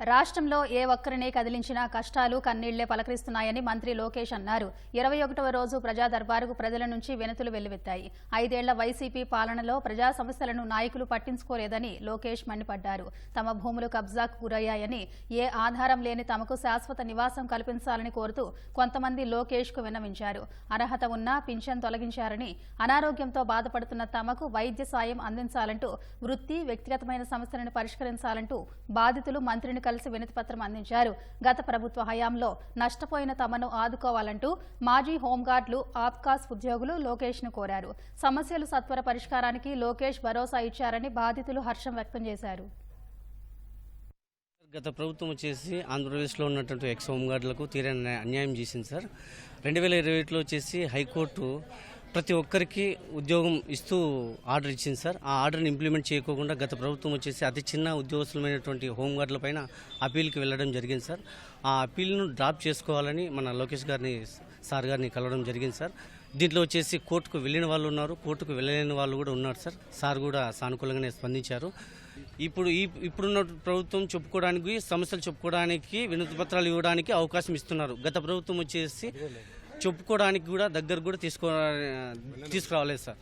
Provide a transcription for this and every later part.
రాష్ట్రంలో ఏ ఒక్కరిని కదిలించినా కష్టాలు కన్నీళ్ళే పలకరిస్తున్నాయని మంత్రి లోకేష్ అన్నారు. ఇరవై ఒకటవ రోజు ప్రజా దర్బారుకు ప్రజల నుంచి వినతులు వెల్లువెత్తాయి. ఐదేళ్ళ వైసీపీ పాలనలో ప్రజా సమస్యలను నాయకులు పట్టించుకోలేదని లోకేష్ మండిపడ్డారు. తమ భూములు కబ్జాకు గురయ్యాయని ఏ ఆధారం లేని తమకు శాశ్వత నివాసం కల్పించాలని కోరుతూ కొంతమంది లోకేష్కు విన్నవించారు. అర్హత ఉన్నా పింఛన్ తొలగించారని అనారోగ్యంతో బాధపడుతున్న తమకు వైద్య సాయం అందించాలంటూ వృత్తి వ్యక్తిగతమైన సమస్యలను పరిష్కరించాలంటూ బాధితులు మంత్రిని కలిసి వినతిపత్రం అందించారు. గత ప్రభుత్వ హయాంలో నష్టపోయిన తమను ఆదుకోవాలంటూ మాజీ హోంగార్డులు ఆప్కాస్ ఉద్యోగులు లోకేష్ను కోరారు. సమస్యలు సత్వర పరిష్కారానికి లోకేష్ భరోసా ఇచ్చారని బాధితులు హర్షం వ్యక్తం చేశారు. గత ప్రభుత్వం వచ్చేసి ఆంధ్రప్రదేశ్లో ఉన్నటువంటి ఎక్స్ హోంగార్డులకు తీరని అన్యాయం చేసింది సార్. రెండు వేల ఇరవై ఒకటిలో వచ్చేసి హైకోర్టు ప్రతి ఒక్కరికి ఉద్యోగం ఇస్తూ ఆర్డర్ ఇచ్చింది సార్. ఆ ఆర్డర్ని ఇంప్లిమెంట్ చేయకోకుండా గత ప్రభుత్వం వచ్చేసి అతి చిన్న ఉద్యోగస్తులమైనటువంటి హోంగార్డులపైన అప్పీల్కి వెళ్ళడం జరిగింది సార్. ఆ అప్పీల్ను డ్రాప్ చేసుకోవాలని మన లోకేష్ గారిని సార్ గారిని కలవడం జరిగింది సార్. దీంట్లో వచ్చేసి కోర్టుకు వెళ్ళిన వాళ్ళు ఉన్నారు కోర్టుకు వెళ్ళలేని వాళ్ళు కూడా ఉన్నారు సార్. సార్ కూడా సానుకూలంగానే స్పందించారు. ఇప్పుడు ఈ ఇప్పుడున్న ప్రభుత్వం చెప్పుకోవడానికి సమస్యలు చెప్పుకోవడానికి వినతి పత్రాలు ఇవ్వడానికి అవకాశం ఇస్తున్నారు. గత ప్రభుత్వం వచ్చేసి చెప్పుకోవడానికి కూడా దగ్గర కూడా తీసుకో తీసుకురావలేదు సార్.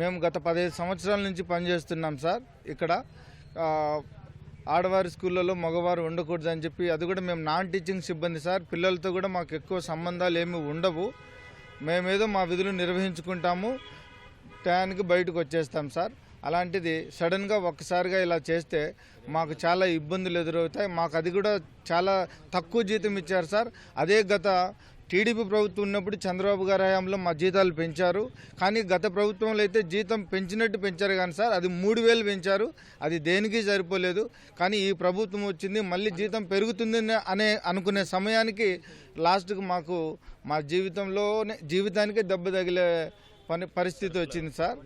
మేము గత పదిహేను సంవత్సరాల నుంచి పనిచేస్తున్నాం సార్. ఇక్కడ ఆడవారి స్కూళ్ళలో మగవారు ఉండకూడదు అని చెప్పి అది కూడా మేము నాన్ టీచింగ్ సిబ్బంది సార్. పిల్లలతో కూడా మాకు ఎక్కువ సంబంధాలు ఏమి ఉండవు. మేమేదో మా విధులు నిర్వహించుకుంటాము. టయానికి బయటకు వచ్చేస్తాం సార్. అలాంటిది సడన్గా ఒక్కసారిగా ఇలా చేస్తే మాకు చాలా ఇబ్బందులు ఎదురవుతాయి. మాకు అది కూడా చాలా తక్కువ జీతం ఇచ్చారు సార్. అదే గత టీడీపీ ప్రభుత్వం ఉన్నప్పుడు చంద్రబాబు గారి హయాంలో మా జీతాలు పెంచారు. కానీ గత ప్రభుత్వంలో అయితే జీతం పెంచినట్టు పెంచారు కానీ సార్ అది మూడు వేలు పెంచారు. అది దేనికి సరిపోలేదు. కానీ ఈ ప్రభుత్వం వచ్చింది మళ్ళీ జీతం పెరుగుతుంది అనే అనుకునే సమయానికి లాస్ట్కి మాకు మా జీవితంలోనే జీవితానికే దెబ్బ తగిలే పని పరిస్థితి వచ్చింది సార్.